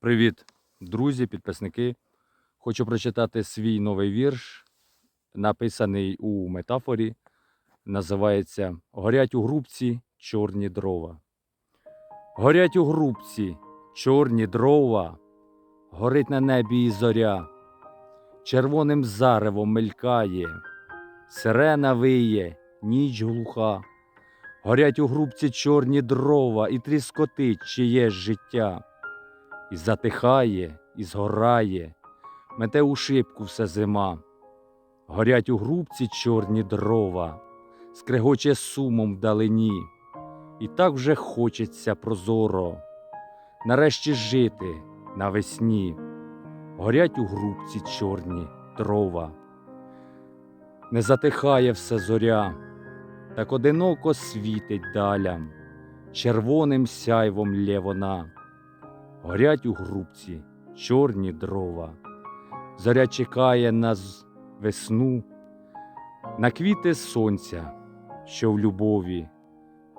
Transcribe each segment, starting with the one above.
Привіт, друзі, підписники. Хочу прочитати свій новий вірш, написаний у метафорі. Називається Горять у грубці чорні дрова. Горять у грубці чорні дрова, горить на небі і зоря, червоним заревом мелькає, сирена виє, ніч глуха. Горять у грубці чорні дрова і тріскотить чиє життя і затихає, і згорає, мете у шибку все зима. Горять у грубці чорні дрова, скрегоче сумом вдалині, і так вже хочеться прозоро, нарешті жити навесні. Горять у грубці чорні дрова. Не затихає все зоря, так одиноко світить далям, червоним сяйвом лє вона. Горять у грубці чорні дрова. Зоря чекає на весну, на квіти сонця, що в любові,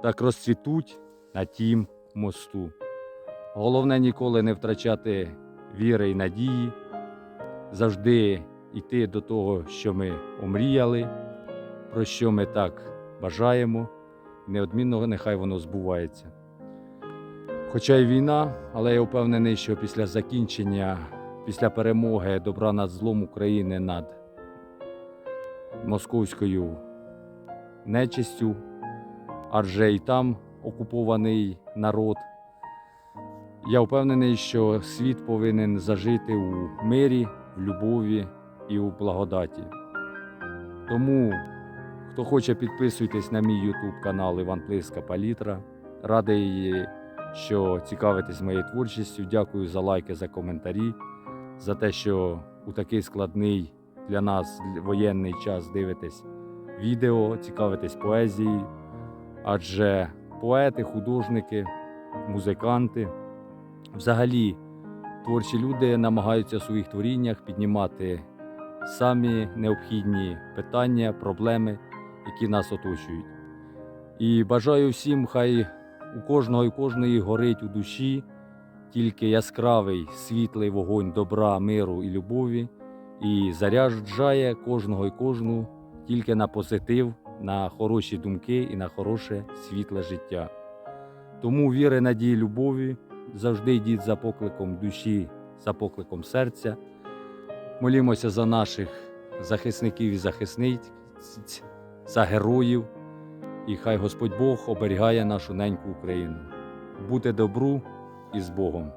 так розцвітуть на тім мосту. Головне ніколи не втрачати віри і надії, завжди йти до того, що ми омріяли, про що ми так бажаємо, неодмінно нехай воно збувається. Хоча й війна, але я впевнений, що після закінчення, після перемоги добра над злом України над московською нечистю, адже і там окупований народ. Я впевнений, що світ повинен зажити у мирі, в любові і у благодаті. Тому, хто хоче, підписуйтесь на мій YouTube канал Іван Плиска Палітра. Радий що цікавитесь моєю творчістю. Дякую за лайки, за коментарі, за те, що у такий складний для нас воєнний час дивитесь відео, цікавитесь поезією. Адже поети, художники, музиканти, взагалі творчі люди намагаються у своїх творіннях піднімати самі необхідні питання, проблеми, які нас оточують. І бажаю всім, хай у кожного і кожної горить у душі тільки яскравий світлий вогонь добра, миру і любові, і заряджає кожного і кожну тільки на позитив, на хороші думки і на хороше світле життя. Тому віри, надії, любові завжди йдіть за покликом душі, за покликом серця. Молімося за наших захисників і захисниць, за героїв. І хай Господь Бог оберігає нашу неньку Україну. Бути добру і з Богом.